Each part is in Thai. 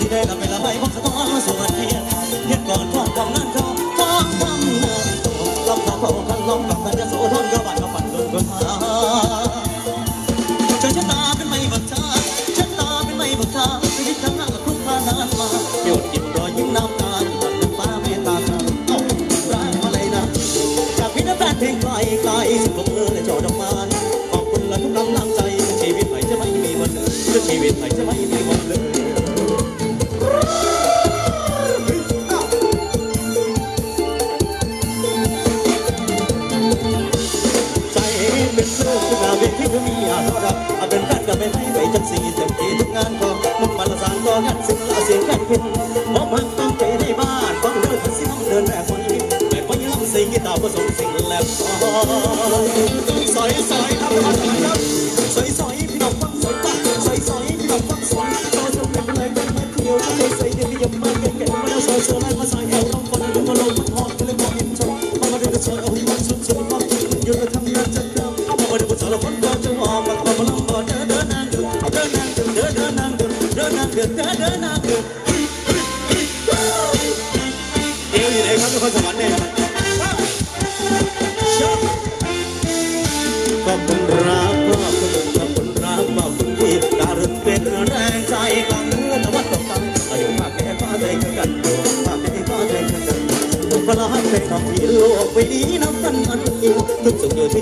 สิได้กับไปละไว้บอกสะต้องสวดเทียเทียนก่อนท่องกองนั่นเขาท้องคำเนินตัวลองเขาเขาคันลองกับกันยะโสทนกระบาดกระฝันลงกระมาเจอชะตาเป็นไม่บักชาฉันตาเป็นไม่บักชาชีวิตข้างหน้ากับครุ่งพานานมาเดี๋ยวจิบรอยยิ้มน้ำตาหตัดน้ำฟ้าเมตตาเอ้าร้างอะไรนะจากพิษแฟนเพลงไกลไกลสิบลมเอและจอดอกไม้ขอบคุณและทุกกำลังใจชีวิตใหม่จะไม่มีวันหนึ่งชีวิตใหม่จะไม่ ให้ไปจังสีเต็มที่ทุกงานก็มุกมาลสานก็งันสิ่งละเสียงกันขึ้นมองมันต้องใจในบ้านฟังเดินสิห้องเดินแรกคนนี้แต่พอยังสิ่งกีตาผสมสิ่งแลบซอยซอยซอยครับครับซอยซอยพี่น้องฟังซอยป้าซอยซอยพี่น้องฟังซอยซอยซอยเป็นอะไรกันมาเที่ยวซอยซอยเดียวพี่ยังมาเก่งๆมาแล้วซอยซอยมาซอย ครสวรรค์เนี่ยขอบคุณรักขอบคุณขอบคุณรักขอบคุณที่การุณเป็นแรงใจกันนวัดตกตังอายุมากแก่ฟ้าใจกันมากแก่ฟ้าใจกันทุกพลังเป็นของที่โลกไปดีน้ำกันมันอิวทุกสุขอยู่ที่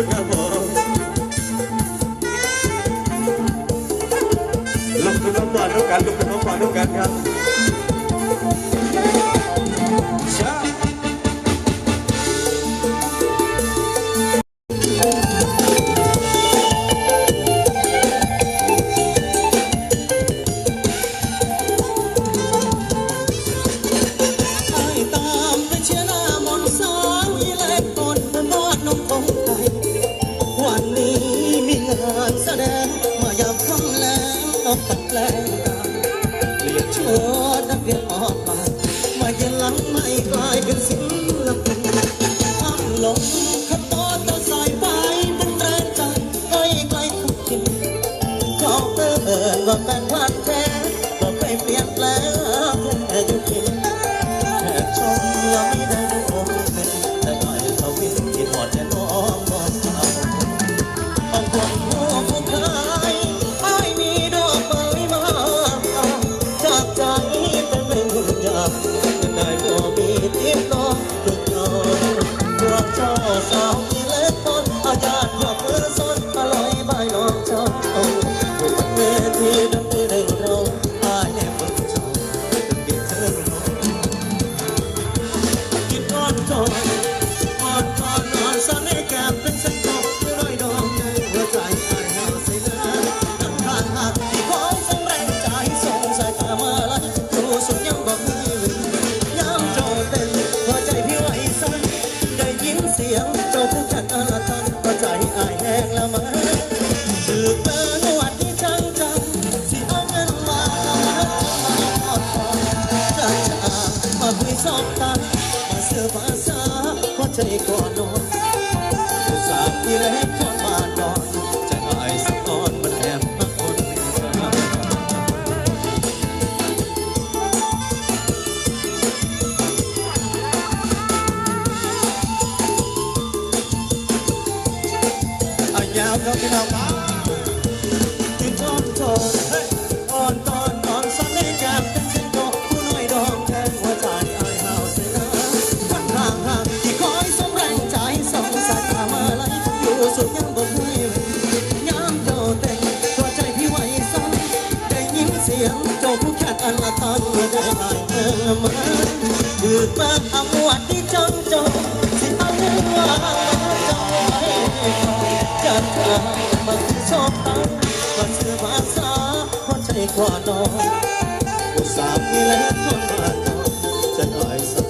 ขอบคุณครับผมลุกขึ้นมาก่อนด้วยกันลุกขึ้นมาก่อนด้วยกันครับ องตัดแปลงกาเรียกชุดนักเรียนออกมา มาเย็นหลังไม่กลายเป็นศิลปินทำลง casa, cama. ยาวเราที่น้องครับตื่นชมทมอ่อนตอนนอนซ้อนในแก้มเป็นเส้นดอกผู้น้อยดองแทนหัวใจไอ้ยเฮาเสนาวันห่างห่างที่คอยส่งแรงใจส่งสาตว์ามาไล่อยู่สุดยังบ่เคยยามโดเต็งตัวใจพี่ไว้ซ้ำได้ยินเสียงโจผู้แค่อันละตอนเมื่อได้อายเธอมาถือเปิกเอา กว่าน้องอุตสามีแล้วทนมาก่อนจะหน่อยสัก